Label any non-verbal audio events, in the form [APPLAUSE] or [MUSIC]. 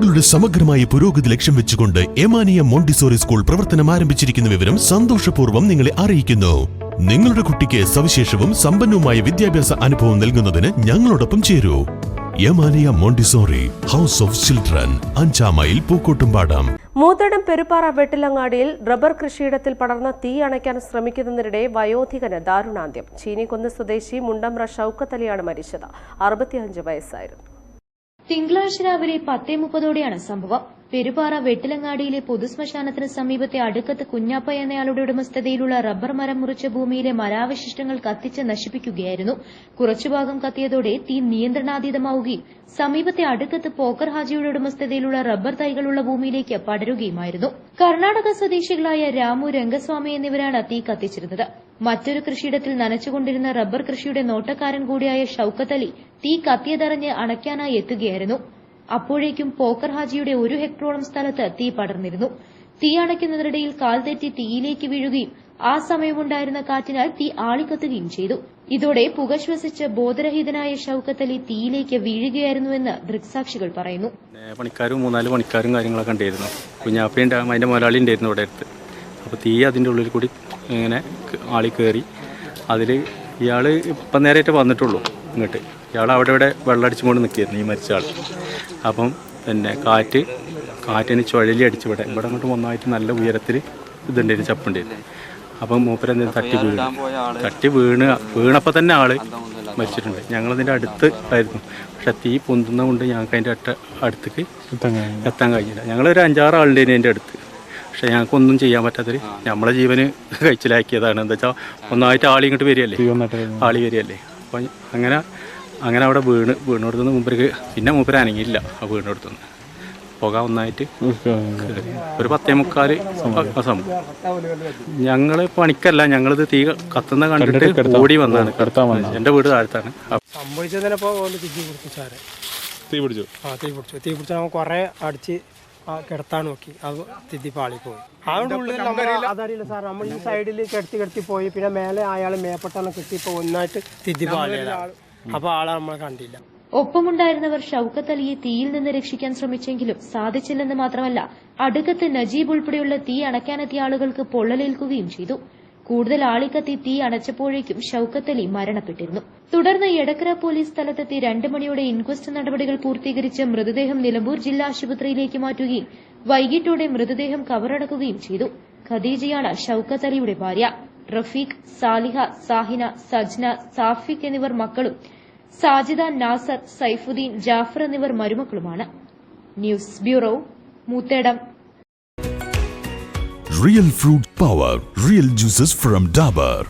കുട്ടികളുടെ സമഗ്രമായ പുരോഗതി ലക്ഷ്യം വെച്ചുകൊണ്ട് എമാനിയ മോണ്ടിസോറി സ്കൂൾ പ്രവർത്തനം ആരംഭിച്ചിരിക്കുന്ന വിവരം സന്തോഷപൂർവം നിങ്ങളെ അറിയിക്കുന്നു. നിങ്ങളുടെ കുട്ടിക്ക് സവിശേഷവും സമ്പന്നവുമായ വിദ്യാഭ്യാസ അനുഭവം നൽകുന്നതിന് ഞങ്ങളോടൊപ്പം ചേരൂ. Yamaniya Montessori house of children അഞ്ചാം മൈൽ പൂക്കോട്ടുംപാടം. മൂത്തടം പെരുപ്പാറ വെട്ടിലങ്ങാടിയിൽ റബ്ബർ കൃഷിയിടത്തിൽ പടർന്ന തീ അണയ്ക്കാൻ ശ്രമിക്കുന്നതിനിടെ വയോധികന് ദാരുണാന്ത്യം. ചീനിക്കൊന്ന് സ്വദേശി മുണ്ടമ്ര ഷൌക്കത്തലിയാണ് മരിച്ചത്. അറുപത്തിയഞ്ച് വയസ്സായിരുന്നു. തിങ്കളാഴ്ച രാവിലെ പത്തേ മുപ്പതോടെയാണ് സംഭവം പെരുപാറ വെട്ടിലങ്ങാടിയിലെ പൊതുശ്മശാനത്തിന് സമീപത്തെ അടുക്കത്ത് കുഞ്ഞാപ്പ എന്നയാളുടെ ഉടമസ്ഥതയിലുള്ള റബ്ബർ മരം മുറിച്ച ഭൂമിയിലെ മരാവശിഷ്ടങ്ങൾ കത്തിച്ച് നശിപ്പിക്കുകയായിരുന്നു. കുറച്ചുഭാഗം കത്തിയതോടെ തീ നിയന്ത്രണാതീതമാവുകയും സമീപത്തെ അടുക്കത്ത് പോക്കർ ഹാജിയുടെ ഉടമസ്ഥതയിലുള്ള റബ്ബർ തൈകളുള്ള ഭൂമിയിലേക്ക് പടരുകയുമായിരുന്നു. കർണാടക സ്വദേശികളായ രാമു രംഗസ്വാമി എന്നിവരാണ് തീ കത്തിച്ചിരുന്നത്. മറ്റൊരു കൃഷിയിടത്തിൽ നനച്ചുകൊണ്ടിരുന്ന റബ്ബർ കൃഷിയുടെ നോട്ടക്കാരൻ കൂടിയായ ഷൌക്കത്ത് അലി തീ കത്തിയതറിഞ്ഞ് അണയ്ക്കാനായി എത്തുകയായിരുന്നു. അപ്പോഴേക്കും പോക്കർ ഹാജിയുടെ ഒരു ഹെക്ടറോളം സ്ഥലത്ത് തീ പടർന്നിരുന്നു. തീ അണയ്ക്കുന്നതിനിടയിൽ കാൽ തെറ്റി തീയിലേക്ക് വീഴുകയും ആ സമയമുണ്ടായിരുന്ന കാറ്റിനാൽ തീ ആളിക്കത്തുകയും ചെയ്തു. ഇതോടെ പുക ശ്വസിച്ച് ബോധരഹിതനായ ഷൌക്കത്ത് അലി തീയിലേക്ക് വീഴുകയായിരുന്നുവെന്ന് ദൃക്സാക്ഷികൾ പറയുന്നു. പണിക്കാരും മൂന്നാൽ പണിക്കാരും കാര്യങ്ങളൊക്കെ ഉണ്ടായിരുന്നു കുഞ്ഞാപ്പയുണ്ട് അതിന്റെ മുതലാളി ഉണ്ടായിരുന്നു ഇവിടെ അടുത്ത്. അപ്പോൾ തീ അതിന്റെ ഉള്ളിൽ കൂടി ഇങ്ങനെ ആളി കയറി അതിൽ ഇയാൾ ഇപ്പം നേരമായിട്ട് വന്നിട്ടുള്ളൂ ഇങ്ങോട്ട്. ഇയാൾ അവിടെ ഇവിടെ വെള്ളമടിച്ചുകൊണ്ട് നിൽക്കുകയായിരുന്നു ഈ മരിച്ച ആൾ അപ്പം പിന്നെ കാറ്റ് കാറ്റിന് ചുഴലി അടിച്ച് ഇവിടെ. ഇവിടെ അങ്ങോട്ട് ഒന്നായിട്ട് നല്ല ഉയരത്തിൽ ഇതുണ്ടായിരുന്നു ചപ്പുണ്ടായിരുന്നു അപ്പം മൂപ്പരെന്തെങ്കിലും തട്ടി വീണ്. തട്ടി വീണ് വീണപ്പോൾ തന്നെ ആൾ മരിച്ചിട്ടുണ്ട്. ഞങ്ങളതിന്റെ അടുത്ത് ആയിരുന്നു. പക്ഷെ തീ പൊന്തുന്ന കൊണ്ട് ഞങ്ങൾക്ക് അതിന്റെ അട്ട അടുത്തേക്ക് എത്താൻ കഴിഞ്ഞില്ല. ഞങ്ങളൊരു അഞ്ചാറ് ആളുടെ അതിന്റെ അടുത്ത്. പക്ഷെ ഞങ്ങൾക്കൊന്നും ചെയ്യാൻ പറ്റാത്തൊരു നമ്മളെ ജീവന് [LAUGHS] കഴിച്ചിലാക്കിയതാണ്. എന്താ വെച്ചാൽ ഒന്നായിട്ട് ആളി ഇങ്ങോട്ട് വരികയല്ലേ? ആളി വരികയല്ലേ? അപ്പം അങ്ങനെ അങ്ങനെ അവിടെ വീണ് വീണെടുത്തുനിന്ന് മൂപ്പർക്ക് പിന്നെ മൂപ്പര് അനങ്ങിയില്ല ആ വീണെടുത്തുനിന്ന്. പുക ഒന്നായിട്ട് ഒരു പത്തേ മുക്കാൽ സംഭവം ഞങ്ങൾ പണിക്കല്ല ഞങ്ങളിത് തീ കത്തുന്ന കണ്ടിട്ട് ഓടി വന്നാണ് എന്റെ വീട് താഴത്താണ്. തീ പിടിച്ചു ആ തീ പിടിച്ചു. തീ പിടിച്ച് നമ്മൾ കുറേ അടിച്ച് ആ കിടത്താൻ നോക്കി. അത് തിത്തി പാളിപ്പോയി അവിടെ ഉള്ളിൽ അതറിയില്ല സാർ നമ്മൾ ഈ സൈഡിൽ കിടത്തി കിടത്തി പോയി. പിന്നെ മേലെ അയാൾ മേപ്പെട്ടെന്ന് കിട്ടിയപ്പോൾ ഒന്നായിട്ട് തിത്തി പാളിയതാണ് അപ്പോൾ ആളെ നമ്മൾ കണ്ടില്ല. ഒപ്പമുണ്ടായിരുന്നവർ ഷൌക്കത്ത് അലിയെ തീയിൽ നിന്ന് രക്ഷിക്കാൻ ശ്രമിച്ചെങ്കിലും സാധിച്ചില്ലെന്ന് മാത്രമല്ല അടുക്കത്ത് നജീബ് ഉൾപ്പെടെയുള്ള തീ അണയ്ക്കാനെത്തിയ ആളുകൾക്ക് പൊള്ളലേൽക്കുകയും ചെയ്തു. കൂടുതൽ ആളിക്കത്തി തീ അണച്ചപ്പോഴേക്കും ഷൌക്കത്ത് അലി മരണപ്പെട്ടിരുന്നു. തുടർന്ന് എടക്കര പോലീസ് സ്ഥലത്തെത്തി രണ്ട് മണിയോടെ ഇൻക്വസ്റ്റ് നടപടികൾ പൂർത്തീകരിച്ച് മൃതദേഹം നിലമ്പൂർ ജില്ലാ ആശുപത്രിയിലേക്ക് മാറ്റുകയും വൈകിട്ടോടെ മൃതദേഹം കവറടക്കുകയും ചെയ്തു. ഖദീജയാണ് ഷൌക്കത്ത് അലിയുടെ ഭാര്യ. റഫീഖ് സാലിഹ സാഹിന സജ്ന സാഫിഖ് എന്നിവർ മക്കളും സാജിദ നാസർ സൈഫുദ്ദീൻ ജാഫർ എന്നിവർ മരുമക്കളുമാണ്. News bureau Moothedam. Real fruit power real juices from Dabur